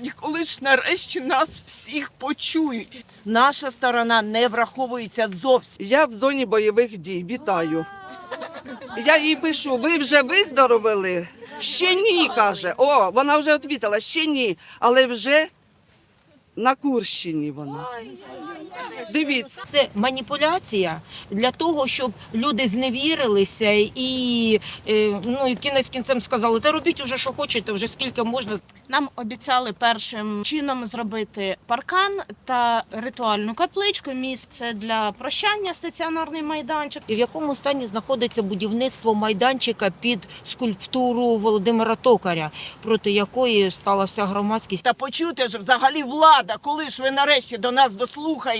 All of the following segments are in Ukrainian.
Господі, коли ж нарешті нас всіх почують. Наша сторона не враховується зовсім. Я в зоні бойових дій. Вітаю. Я їй пишу: ви вже виздоровили? Ще ні, каже. О, вона вже відповіла, ще ні. Але вже на Курщині вона. Дивіться. Це маніпуляція для того, щоб люди зневірилися і е, ну і кінець кінцем сказали, та робіть уже, що хочете, вже скільки можна. Нам обіцяли першим чином зробити паркан та ритуальну капличку, місце для прощання, стаціонарний майданчик. І в якому стані знаходиться будівництво майданчика під скульптуру Володимира Токаря, проти якої стала вся громадськість. Та почути ж взагалі влада, коли ж ви нарешті до нас дослухаєте,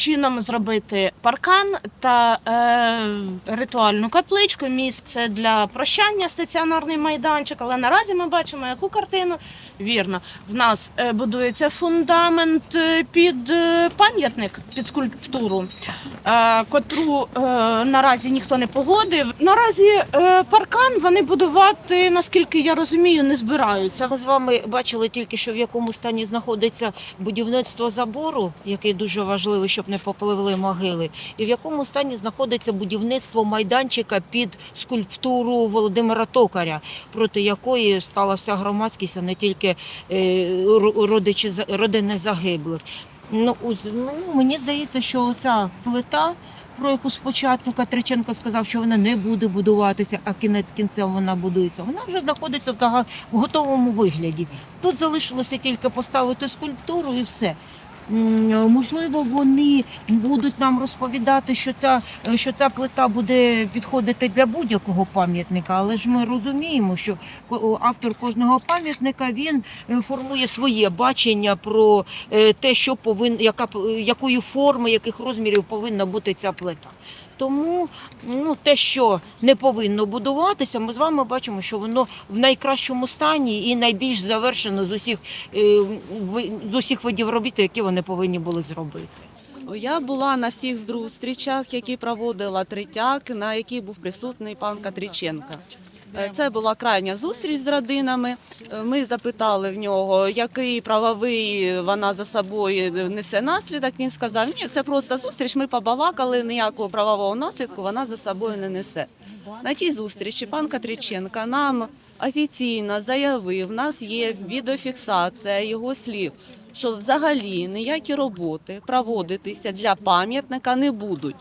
чином зробити паркан та е, ритуальну капличку, місце для прощання, стаціонарний майданчик. Але наразі ми бачимо яку картину. Вірно, в нас е, будується фундамент е, під е, пам'ятник, під скульптуру, е, котру е, наразі ніхто не погодив. Наразі е, паркан вони будувати, наскільки я розумію, не збираються. Ми з вами бачили тільки, що в якому стані знаходиться будівництво забору, який дуже важливий, щоб не попливли могили, і в якому стані знаходиться будівництво майданчика під скульптуру Володимира Токаря, проти якої стала вся громадськість, а не тільки е, родичі родини загиблих. Ну, ну, мені здається, що ця плита. Про яку спочатку Катриченко сказав, що вона не буде будуватися, а кінець кінцем вона будується. Вона вже знаходиться в готовому вигляді. Тут залишилося тільки поставити скульптуру і все. Можливо, вони будуть нам розповідати, що ця, що ця плита буде підходити для будь-якого пам'ятника, але ж ми розуміємо, що автор кожного пам'ятника він е, формує своє бачення про е, те, що повин, яка, п- якої форми, яких розмірів повинна бути ця плита. Тому ну, те, що не повинно будуватися, ми з вами бачимо, що воно в найкращому стані і найбільш завершено з усіх, е, з усіх видів робіт, які вони повинні були зробити. Я була на всіх зустрічах, які проводила Третяк, на якій був присутній пан Катріченко. Е, Це була крайня зустріч з родинами. Е, Ми запитали в нього, який правовий вона за собою несе наслідок. Він сказав: ні, це просто зустріч. Ми побалакали, ніякого правового наслідку вона за собою не несе. На тій зустрічі пан Катріченко нам офіційно заявив, в нас є відеофіксація його слів, що взагалі ніякі роботи проводитися для пам'ятника не будуть.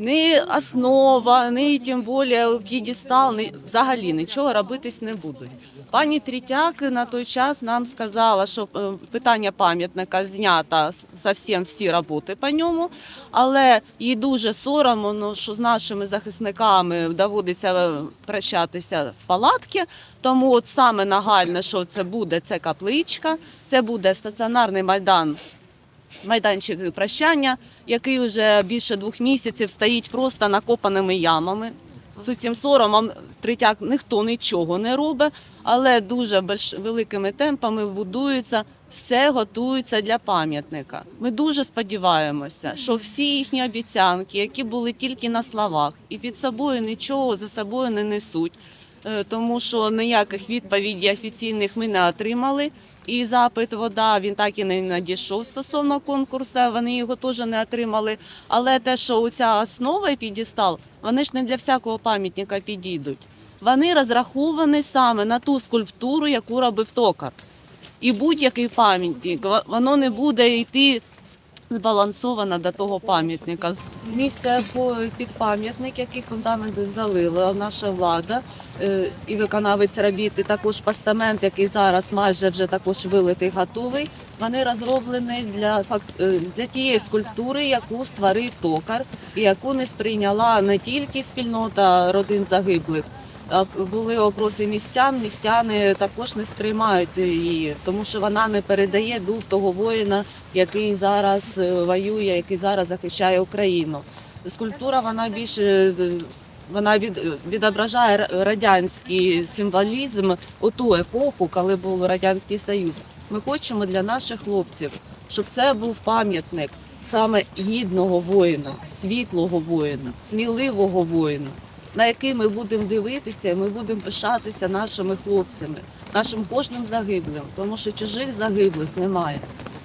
Ні основа, ні тим більше п'єдестал, ні, взагалі нічого робитись не будуть. Пані Трітяк на той час нам сказала, що е, питання пам'ятника знято зовсім всі роботи по ньому, але їй дуже соромно, ну, що з нашими захисниками доводиться е, прощатися в палатки. Тому от саме нагальне, що це буде, це капличка, це буде стаціонарний майдан майданчик прощання, який вже більше двох місяців стоїть просто накопаними ямами. З цим соромом третяк ніхто нічого не робить, але дуже больш- великими темпами будується. Все готується для пам'ятника. Ми дуже сподіваємося, що всі їхні обіцянки, які були тільки на словах, і під собою нічого за собою не несуть, тому що ніяких відповідей офіційних ми не отримали. І запит вода він так і не надійшов стосовно конкурсу. Вони його теж не отримали. Але те, що ця основа підістал, вони ж не для всякого пам'ятника підійдуть. Вони розраховані саме на ту скульптуру, яку робив токар. І будь-який пам'ятник воно не буде йти збалансовано до того пам'ятника. Місце під пам'ятник, який фундамент залила наша влада е, і виконавець робіт, також постамент, який зараз майже вже також вилитий, готовий. Вони розроблені для е, для тієї скульптури, яку створив токар, і яку не сприйняла не тільки спільнота родин загиблих. Були опроси містян. Містяни також не сприймають її, тому що вона не передає дух того воїна, який зараз е, воює, який зараз захищає Україну. Скульптура вона більше е, вона від, відображає радянський символізм у ту епоху, коли був радянський союз. Ми хочемо для наших хлопців, щоб це був пам'ятник саме гідного воїна, світлого воїна, сміливого воїна, на який ми будемо дивитися, і ми будемо пишатися нашими хлопцями, нашим кожним загиблим, тому що чужих загиблих немає.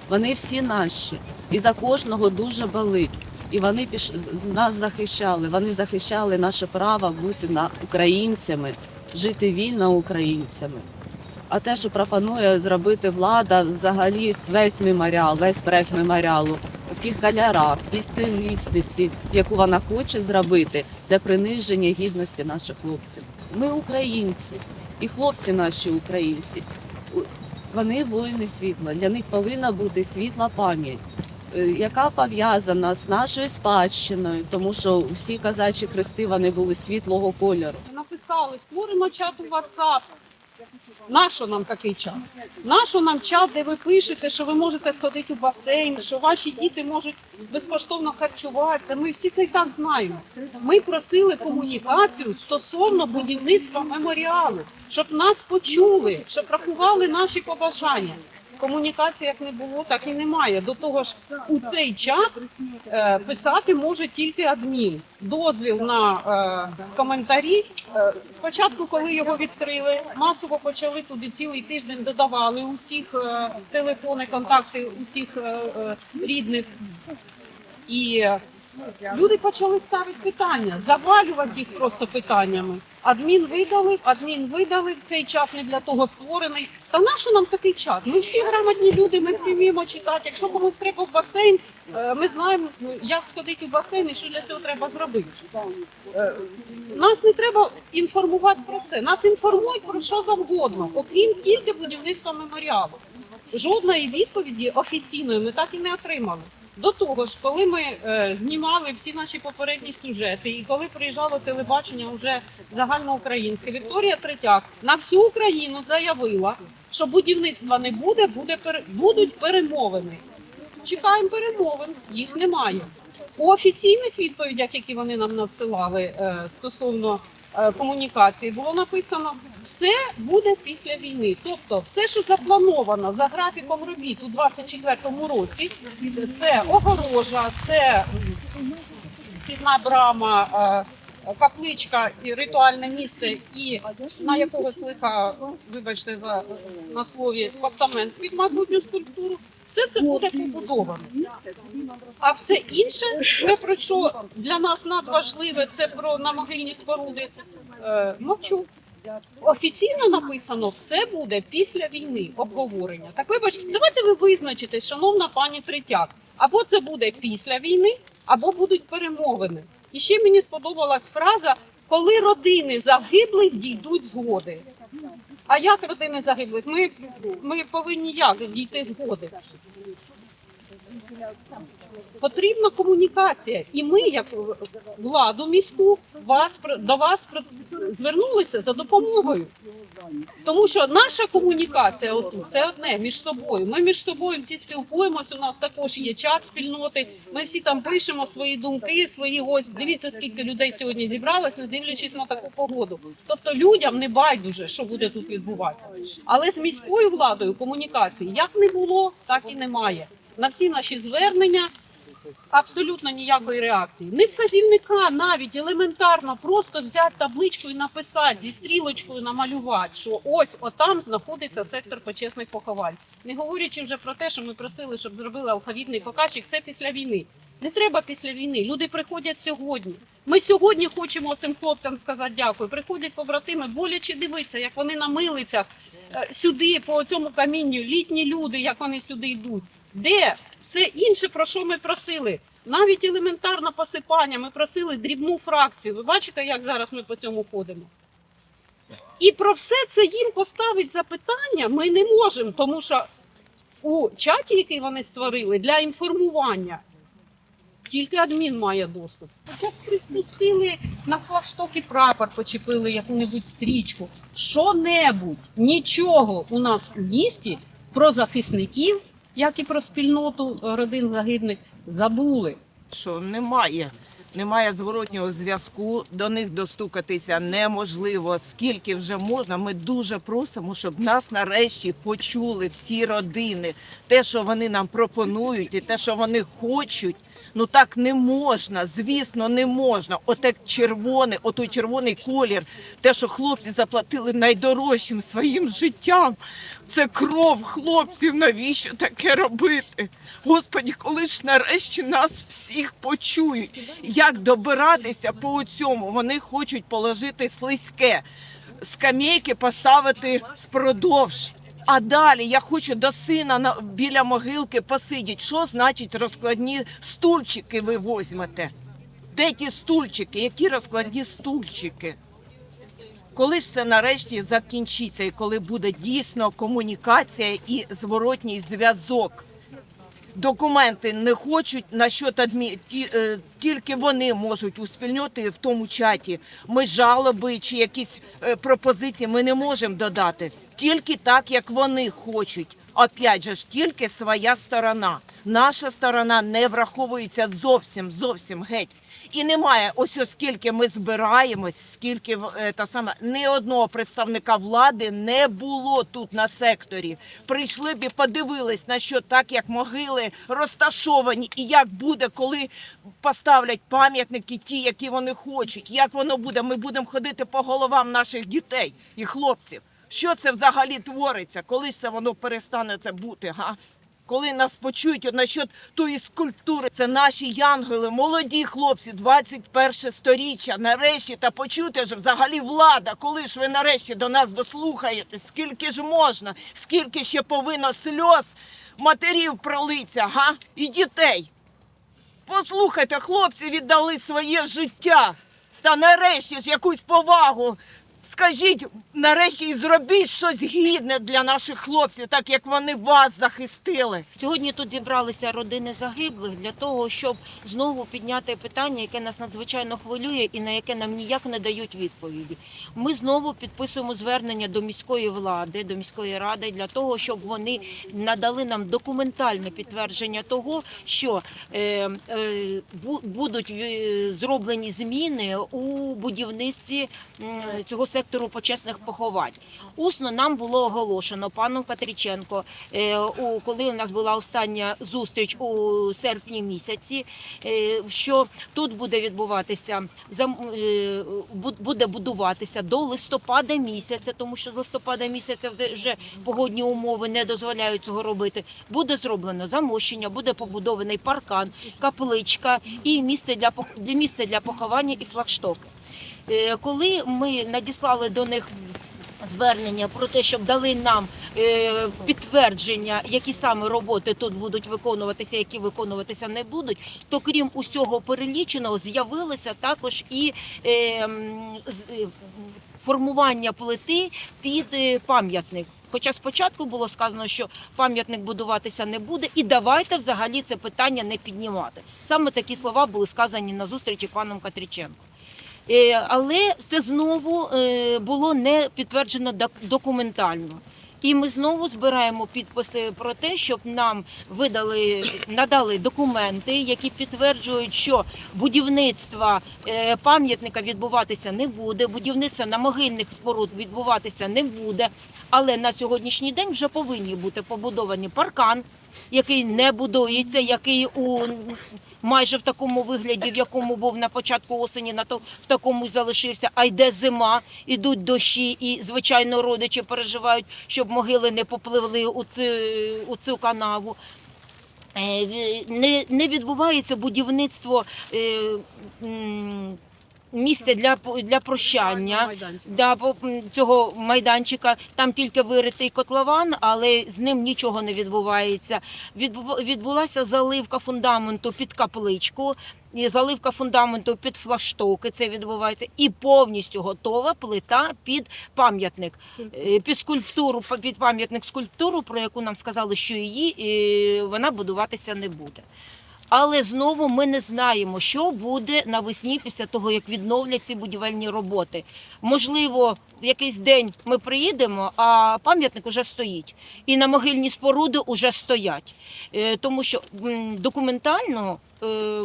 Вони всі наші, і за кожного дуже болить. І вони піш... нас захищали. Вони захищали наше право бути на українцями, жити вільно українцями. А те, що пропонує зробити влада, взагалі весь меморіал, весь проект меморіалу кольорах, в тій стилістиці, яку вона хоче зробити, це приниження гідності наших хлопців. Ми українці, і хлопці наші українці. Вони воїни світла. Для них повинна бути світла пам'ять, е, яка пов'язана з нашою спадщиною, тому що всі казачі хрести вони були світлого кольору. написали, створимо чат у WhatsApp. Нащо нам такий чат? Нащо нам чат, де ви пишете, що ви можете сходити у басейн, що ваші діти можуть безкоштовно харчуватися? Ми всі це і так знаємо. Ми просили комунікацію стосовно будівництва меморіалу, щоб нас почули, щоб рахували наші побажання. Комунікації як не було, так і немає. До того ж, у цей чат е, писати може тільки адмін. Дозвіл на е, коментарі. Е, спочатку, коли його відкрили, масово почали туди цілий тиждень додавали усіх е, телефони, контакти усіх е, е, рідних. І е, люди почали ставити питання, завалювати їх просто питаннями. Адмін видалив, адмін видалив, цей чат не для того створений. Та нащо нам такий чат? Ми всі грамотні люди, ми всі вміємо читати. Якщо комусь треба в басейн, е, ми знаємо, як сходити в басейн і що для цього треба зробити. Е, Нас не треба інформувати про це. Нас інформують про що завгодно, окрім тільки будівництва меморіалу. Жодної відповіді офіційної ми так і не отримали. До того ж, коли ми е, знімали всі наші попередні сюжети, і коли приїжджало телебачення вже загальноукраїнське, Вікторія Третяк на всю Україну заявила, що будівництва не буде, буде будуть перемовини. Чекаємо перемовин, їх немає. У офіційних відповідях, які вони нам надсилали е, стосовно комунікації, було написано все буде після війни. Тобто, все, що заплановано за графіком робіт у 24-му році, це огорожа, це вхідна брама. е, Капличка і ритуальне місце, і на якогось лиха, вибачте за на слові, постамент під майбутню скульптуру, все це буде побудовано. А все інше, те, про що для нас надважливе, це про намогильні споруди. Е, мовчу. Офіційно написано, все буде після війни обговорення. Так вибачте, давайте ви визначитесь, шановна пані Третяк. Або це буде після війни, або будуть перемовини. І ще мені сподобалась фраза, коли родини загиблих дійдуть згоди. А як родини загиблих? Ми, ми повинні як дійти згоди? Потрібна комунікація, і ми, як владу міську, вас до вас звернулися за допомогою. Тому що наша комунікація отут це одне між собою. Ми між собою всі спілкуємось. У нас також є чат спільноти. Ми всі там пишемо свої думки, свої ось дивіться, скільки людей сьогодні зібралось, не дивлячись на таку погоду. Тобто людям не байдуже, що буде тут відбуватися. Але з міською владою комунікації як не було, так і немає. На всі наші звернення абсолютно ніякої реакції. Не вказівника, навіть елементарно, просто взяти табличку і написати зі стрілочкою намалювати, що ось отам знаходиться сектор почесних поховань. Не говорячи вже про те, що ми просили, щоб зробили алфавітний показчик, все після війни. Не треба після війни. Люди приходять сьогодні. Ми сьогодні хочемо цим хлопцям сказати дякую. Приходять побратими, боляче дивитися, як вони на милицях е, сюди, по цьому камінню, літні люди, як вони сюди йдуть. Де все інше, про що ми просили? Навіть елементарне посипання. Ми просили дрібну фракцію. Ви бачите, як зараз ми по цьому ходимо? І про все це їм поставить запитання ми не можемо, тому що у чаті, який вони створили для інформування, тільки адмін має доступ. Хоча б приспустили на флагштоки прапор, почепили яку-небудь стрічку. Що-небудь, нічого у нас у місті про захисників, як і про спільноту родин загиблих, забули. що немає немає зворотнього зв'язку, до них достукатися неможливо. Скільки вже можна. Ми дуже просимо, щоб нас нарешті почули всі родини. Те, що вони нам пропонують, і те, що вони хочуть. Ну так не можна, звісно, не можна. Оте червоне, отой червоний колір, те, що хлопці заплатили найдорожчим своїм життям. Це кров хлопців. Навіщо таке робити? Господі, коли ж нарешті нас всіх почують, як добиратися по цьому? Вони хочуть положити слизьке, скамейки поставити впродовж. А далі я хочу до сина на, біля могилки посидіти. Що значить розкладні стульчики ви возьмете? Де ті стульчики? Які розкладні стульчики? Коли ж це нарешті закінчиться, і коли буде дійсно комунікація і зворотній зв'язок? Документи не хочуть на що адмі... е, тільки вони можуть успільнити в тому чаті. Ми жалоби чи якісь е, пропозиції ми не можемо додати. Тільки так, як вони хочуть. Опять же ж, тільки своя сторона. Наша сторона не враховується зовсім, зовсім геть. І немає ось оскільки ми збираємось, скільки е, та саме ні одного представника влади не було тут на секторі. Прийшли б і подивились на що так, як могили розташовані, і як буде, коли поставлять пам'ятники, ті, які вони хочуть. Як воно буде? Ми будемо ходити по головам наших дітей і хлопців. Що це взагалі твориться? Коли ж це воно перестане це бути? Га? Коли нас почують насчет тої скульптури, це наші янгели, молоді хлопці, 21 сторіччя, нарешті, та почути ж взагалі влада, коли ж ви нарешті до нас дослухаєтесь, скільки ж можна, скільки ще повинно сльоз матерів пролиться, га? І дітей. Послухайте, хлопці віддали своє життя. Та нарешті ж якусь повагу. Скажіть, нарешті і зробіть щось гідне для наших хлопців, так як вони вас захистили. Сьогодні тут зібралися родини загиблих для того, щоб знову підняти питання, яке нас надзвичайно хвилює і на яке нам ніяк не дають відповіді. Ми знову підписуємо звернення до міської влади, до міської ради для того, щоб вони надали нам документальне підтвердження того, що е, е, будуть е, зроблені зміни у будівництві цього сектору почесних поховань. Усно нам було оголошено паном Катріченко, е, коли у нас була остання зустріч у серпні місяці, е, що тут буде відбуватися е, буде будуватися до листопада місяця, тому що з листопада місяця вже- погодні умови не дозволяють цього робити. Буде зроблено замощення, буде побудований паркан, капличка і місце для місце для поховання і флагштоки. Е, Коли ми надіслали до них звернення про те, щоб дали нам е, підтвердження, які саме роботи тут будуть виконуватися, які виконуватися не будуть, то крім усього переліченого, з'явилося також і е, формування плити під пам'ятник. Хоча спочатку було сказано, що пам'ятник будуватися не буде, і давайте взагалі це питання не піднімати. Саме такі слова були сказані на зустрічі паном Катріченко. Е, Але це знову е, було не підтверджено документально. І ми знову збираємо підписи про те, щоб нам видали, надали документи, які підтверджують, що будівництва е, пам'ятника відбуватися не буде, будівництва на могильних споруд відбуватися не буде. Але на сьогоднішній день вже повинні бути побудовані паркан, який не будується, який у майже в такому вигляді, в якому був на початку осені, на то в такому й залишився. А йде зима, ідуть дощі, і звичайно родичі переживають, щоб могили не попливли у цю, у цю канаву. Е, Не, не відбувається будівництво е, м, місця для, для прощання да, цього майданчика. Там тільки виритий котлован, але з ним нічого не відбувається. Відбулася заливка фундаменту під капличку. Заливка фундаменту під флаштоки, це відбувається, і повністю готова плита під пам'ятник, Е, під скульптуру, під пам'ятник скульптуру, про яку нам сказали, що її е, вона будуватися не буде. Але знову ми не знаємо, що буде навесні після того, як відновлять ці будівельні роботи. Можливо, якийсь день ми приїдемо, а пам'ятник уже стоїть. І на могильні споруди вже стоять. Е, Тому що документально е,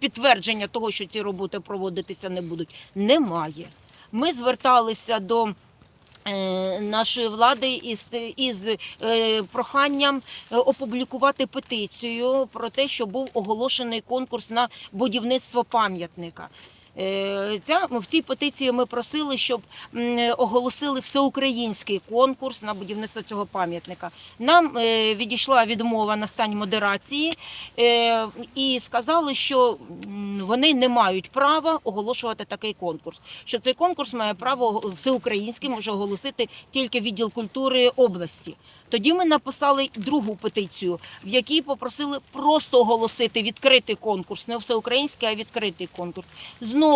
підтвердження того, що ці роботи проводитися не будуть, немає. Ми зверталися до нашої влади із, із е, проханням е, опублікувати петицію про те, що був оголошений конкурс на будівництво пам'ятника. Е, Ця, в цій петиції ми просили, щоб оголосили всеукраїнський конкурс на будівництво цього пам'ятника. Нам е, відійшла відмова на стані модерації е, і сказали, що вони не мають права оголошувати такий конкурс. Що цей конкурс має право всеукраїнський може оголосити тільки відділ культури області. Тоді ми написали другу петицію, в якій попросили просто оголосити відкритий конкурс, не всеукраїнський, а відкритий конкурс. Знову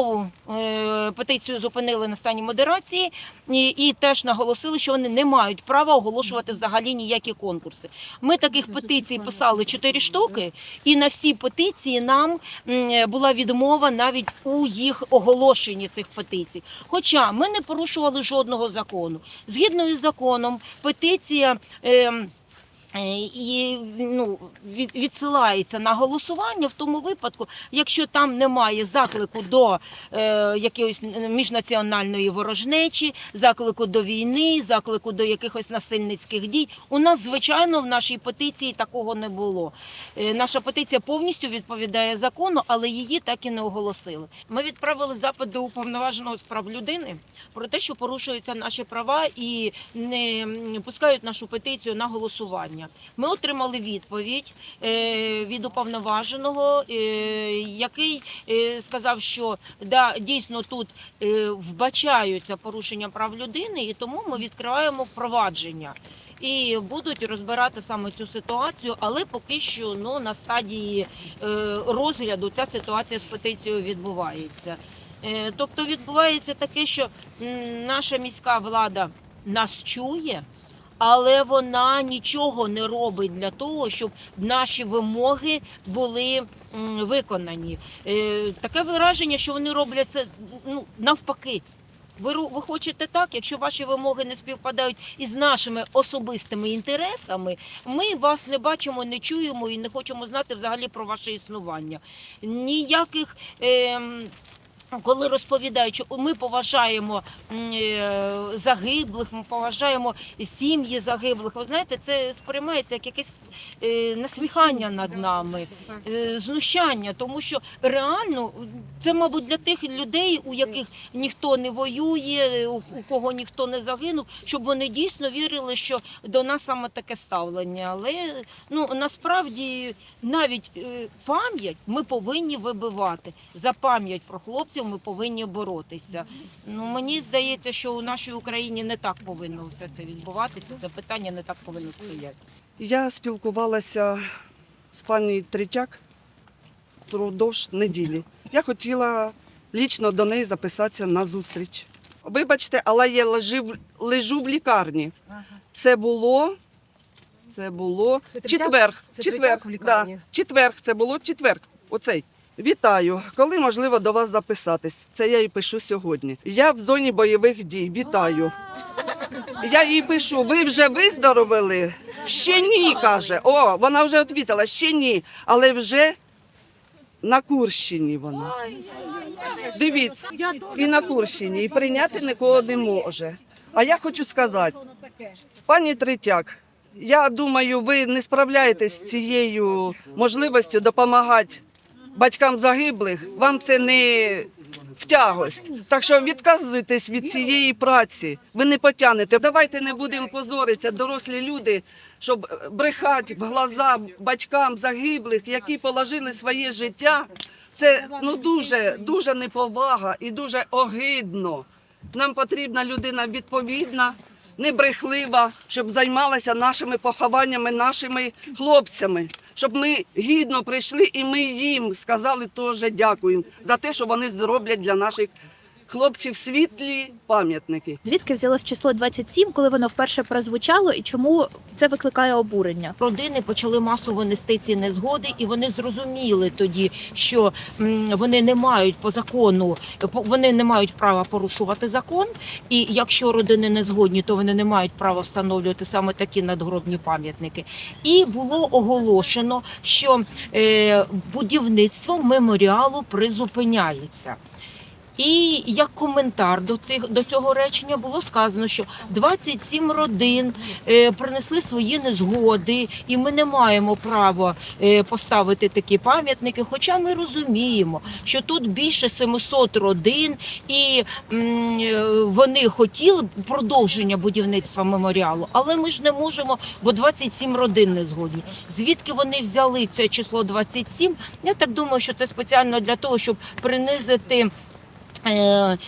е, петицію зупинили на стані модерації і, теж наголосили, що вони не мають права оголошувати взагалі ніякі конкурси. Ми таких петицій писали чотири штуки, і на всі петиції нам була відмова навіть у їх оголошенні цих петицій. Хоча ми не порушували жодного закону. Згідно із законом, петиція. Е, І ну, відсилається на голосування в тому випадку, якщо там немає заклику до е, якоїсь міжнаціональної ворожнечі, заклику до війни, заклику до якихось насильницьких дій. У нас, звичайно, в нашій петиції такого не було. Е, наша петиція повністю відповідає закону, але її так і не оголосили. Ми відправили запит до уповноваженого з прав людини про те, що порушуються наші права і не пускають нашу петицію на голосування. Ми отримали відповідь е, від уповноваженого, е, який е, сказав, що да, дійсно тут вбачаються порушення прав людини, і тому ми відкриваємо провадження. І будуть розбирати саме цю ситуацію, але поки що ну, на стадії розгляду ця ситуація з петицією відбувається. Тобто відбувається таке, що наша міська влада нас чує, але вона нічого не робить для того, щоб наші вимоги були виконані. Е, таке враження, що вони роблять це ну, навпаки. Ви, ви хочете так, якщо ваші вимоги не співпадають із нашими особистими інтересами, ми вас не бачимо, не чуємо і не хочемо знати взагалі про ваше існування. Ніяких. ем, коли розповідають, що ми поважаємо е, загиблих, ми поважаємо сім'ї загиблих. Ви знаєте, це сприймається як якесь е, насміхання над нами, е, знущання, тому що реально це, мабуть, для тих людей, у яких ніхто не воює, у, кого ніхто не загинув, щоб вони дійсно вірили, що до нас саме таке ставлення. Але ну насправді навіть пам'ять ми повинні вибивати. За пам'ять про хлопців ми повинні боротися. Ну мені здається, що у нашій Україні не так повинно все це відбуватися. Це питання не так повинно стояти. Я спілкувалася з пані Третяк впродовж неділі. Я хотіла лічно до неї записатися на зустріч. Вибачте, але я лежив, лежу в лікарні. Це було. Це було Це Третяк? четверг. Це четверг, в лікарні? Да, четверг, це було четверг. Оцей. Вітаю. Коли можливо до вас записатись? Це я і пишу сьогодні. Я в зоні бойових дій. Вітаю. Я їй пишу: ви вже виздоровили? Ще ні, каже. О, вона вже відповіла, ще ні. Але вже на Курщині вона. Дивіться, і на Курщині, і прийняти нікого не може. А я хочу сказати, пані Третяк, я думаю, ви не справляєтесь з цією можливістю допомагати батькам загиблих. Вам це не в тягость. Так що відказуйтесь від цієї праці. Ви не потягнете. Давайте не будемо позоритися, дорослі люди, щоб брехати в глаза батькам загиблих, які положили своє життя. Це ну дуже дуже неповага і дуже огидно. Нам потрібна людина відповідна, небрехлива, щоб займалася нашими похованнями, нашими хлопцями, щоб ми гідно прийшли і ми їм сказали теж дякуємо за те, що вони зроблять для наших Хлопці в світлі пам'ятники. Звідки взялось число 27, коли воно вперше прозвучало, і чому це викликає обурення? Родини почали масово нести ці незгоди, і вони зрозуміли тоді, що вони не мають по закону, по- вони не мають права порушувати закон. І якщо родини не згодні, то вони не мають права встановлювати саме такі надгробні пам'ятники. І було оголошено, що е, будівництво меморіалу призупиняється. І як коментар до цих до цього речення було сказано, що 27 родин е, принесли свої незгоди, і ми не маємо права е, поставити такі пам'ятники. Хоча ми розуміємо, що тут більше 700 родин, і м, е, вони хотіли продовження будівництва меморіалу, але ми ж не можемо, бо 27 родин не згодні. Звідки вони взяли це число 27? Я так думаю, що це спеціально для того, щоб принизити. Е,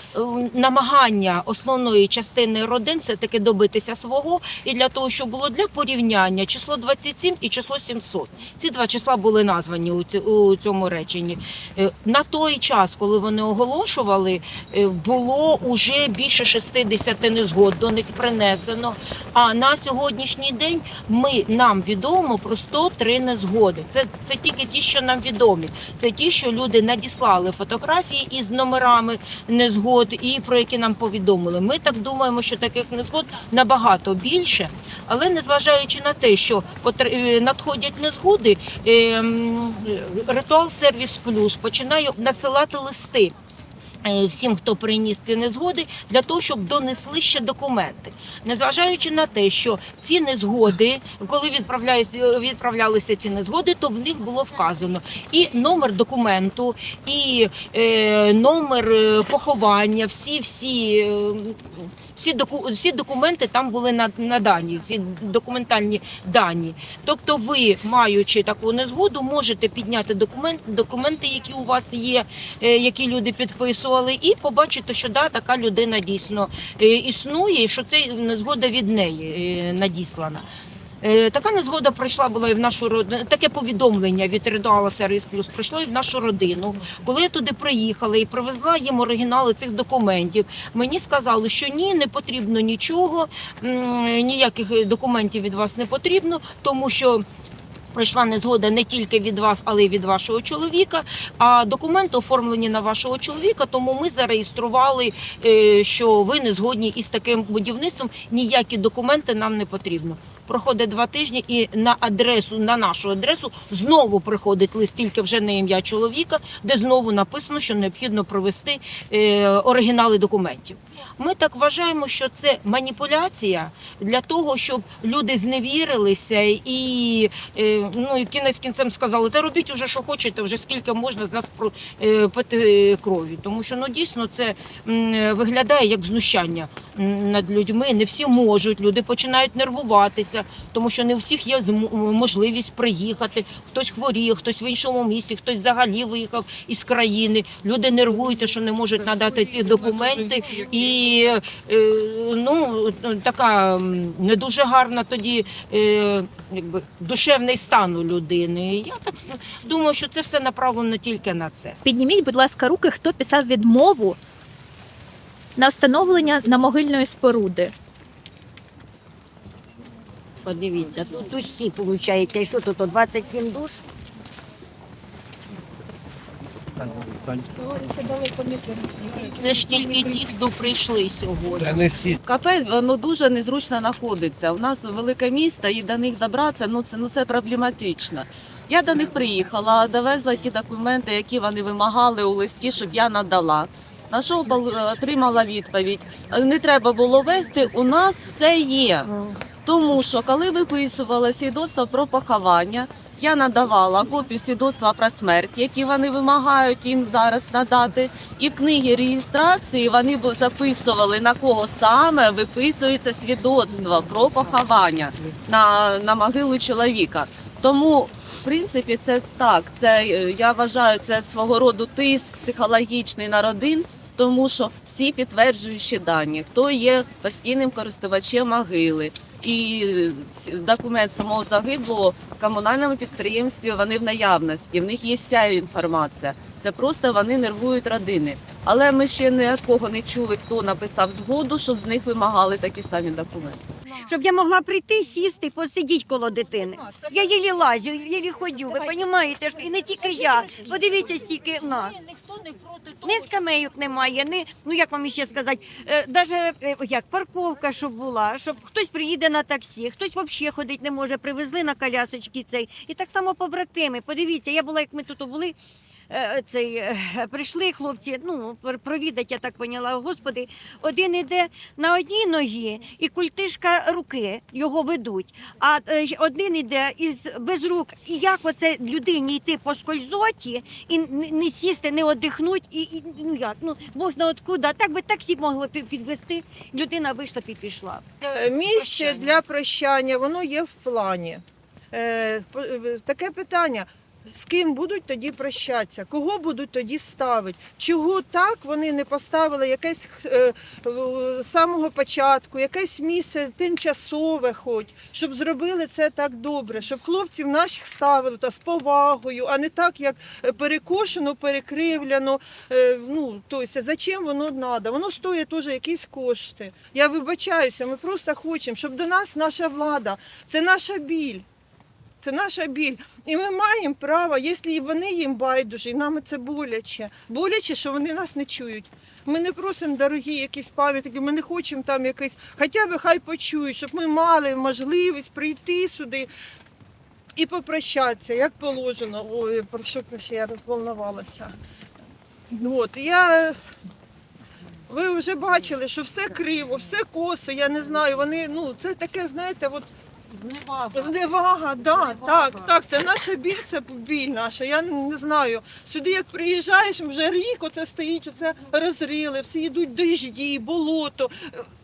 намагання основної частини родин все таки добитися свого, і для того, щоб було для порівняння число 27 і число 700. Ці два числа були названі у цьому реченні. Е, На той час, коли вони оголошували, е, було уже більше 60 незгод до них принесено. А на сьогоднішній день ми нам відомо про 103 незгоди. Це, це тільки ті, що нам відомі. Це ті, що люди надіслали фотографії із номерами незгод і про які нам повідомили. Ми так думаємо, що таких незгод набагато більше, але незважаючи на те, що е, надходять незгоди, е, ритуал сервіс плюс починає надсилати листи. Е, Всім, хто приніс ці незгоди, для того, щоб донесли ще документи, незважаючи на те, що ці незгоди, коли відправляються- відправлялися ці незгоди, то в них було вказано і номер документу, і е, номер е, поховання, всі всі. е, всі, доку, всі документи там були на- надані, всі документальні дані. Тобто, ви, маючи таку незгоду, можете підняти документ, документи, які у вас є, е, які люди підписували, і побачити, що да, така людина дійсно е, існує, і що це незгода від неї е, надіслана. Е, Така незгода прийшла була і в нашу родину. Таке повідомлення від Ритуала Сервіс Плюс прийшло і в нашу родину. Коли я туди приїхала і привезла їм оригінали цих документів, мені сказали, що ні, не потрібно нічого, ніяких документів від вас не потрібно, тому що. Прийшла незгода не тільки від вас, але й від вашого чоловіка. А документи оформлені на вашого чоловіка, тому ми зареєстрували, е, що ви не згодні із таким будівництвом. Ніякі документи нам не потрібно. Проходить два тижні, і на адресу, на нашу адресу, знову приходить лист, тільки вже на ім'я чоловіка, де знову написано, що необхідно провести е, оригінали документів. Ми так вважаємо, що це маніпуляція для того, щоб люди зневірилися і е, ну і кінець кінцем сказали, та робіть уже, що хочете, вже скільки можна з нас е, пити крові. Тому що ну дійсно це виглядає як знущання над людьми. Не всі можуть. Люди починають нервуватися, тому що не у всіх є можливість приїхати. Хтось хворіє, хтось в іншому місті, хтось взагалі виїхав із країни. Люди нервуються, що не можуть надати ці документи, і е, ну така не дуже гарна тоді е, якби душевний стан у людини. Я так думаю, що це все направлено тільки на це. Підніміть, будь ласка, руки, хто писав відмову на встановлення на могильної споруди. Подивіться, тут усі виходить, що тут, 27 душ? Це ж тільки ті, хто прийшли сьогодні. КП воно дуже незручно знаходиться. У нас велике місто, і до них добратися ну це ну це проблематично. Я до них приїхала, довезла ті документи, які вони вимагали у листі, щоб я надала. На що отримала відповідь: не треба було вести, у нас все є. Тому що коли виписувала свідоцтво про поховання, я надавала копію свідоцтва про смерть, які вони вимагають їм зараз надати. І в книгі реєстрації вони б записували на кого саме виписується свідоцтво про поховання на, на могилу чоловіка. Тому, в принципі, це так. Це е, я вважаю, це свого роду тиск психологічний на родин. Тому що всі підтверджуючі дані, хто є постійним користувачем могили, і документ самого загиблого в комунальному підприємстві вони в наявності. В них є вся інформація. Це просто вони нервують родини. Але ми ще ні кого не чули, хто написав згоду, щоб з них вимагали такі самі документи. Щоб я могла прийти, сісти, посидіти коло дитини. Я їлі лазю, їлі ходю, ви розумієте? І не тільки я. Подивіться, стільки нас. Ні скамейок немає, ні, ну як вам ще сказати, е, даже е, як парковка, щоб була, щоб хтось приїде на таксі, хтось взагалі ходити не може, привезли на колясочки цей. І так само побратими. Подивіться, я була, як ми тут були. Е, Цей е, прийшли хлопці, ну провідать, я так поняла. Господи, один іде на одній ногі, і культишка руки його ведуть. А е, один іде із без рук. І як оце людині йти по скользоті і не, сісти, не одихнуть, і, і ну як ну Бог знає откуда. Так би таксі могло підвести. Людина вийшла і пішла. Е, Місце для прощання, воно є в плані. Е, е, Таке питання. З ким будуть тоді прощатися? Кого будуть тоді ставити? Чого так вони не поставили якесь е, самого початку, якесь місце тимчасове, хоч, щоб зробили це так добре, щоб хлопців наших ставили та з повагою, а не так, як е, перекошено, перекривляно. Е, Ну, тобто, зачем воно треба? Воно стоїть теж якісь кошти. Я вибачаюся, ми просто хочемо, щоб до нас наша влада, це наша біль. Це наша біль. І ми маємо право, якщо вони їм байдужі, і нам це боляче. Боляче, що вони нас не чують. Ми не просимо дорогі якісь пам'ятники, ми не хочемо там якийсь, хоча б хай почують, щоб ми мали можливість прийти сюди і попрощатися, як положено. Ой, про що проще, я розволновалася. От, я ви вже бачили, що все криво, все косо, я не знаю. Вони, ну, це таке, знаєте, от зневага. зневага, да, так, так, це наша біль, це біль наша. Я не знаю. Сюди, як приїжджаєш, вже рік оце стоїть, оце розрили, всі йдуть дожді, болото.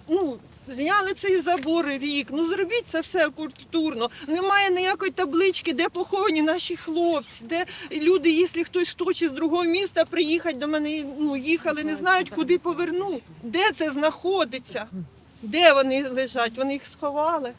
Ну, Зняли цей забор рік. Ну зробіть це все культурно. Немає ніякої таблички, де поховані наші хлопці, де люди, якщо хтось хоче з другого міста приїхати до мене, ну їхали, не знають, куди повернути. Де це знаходиться? Де вони лежать? Вони їх сховали.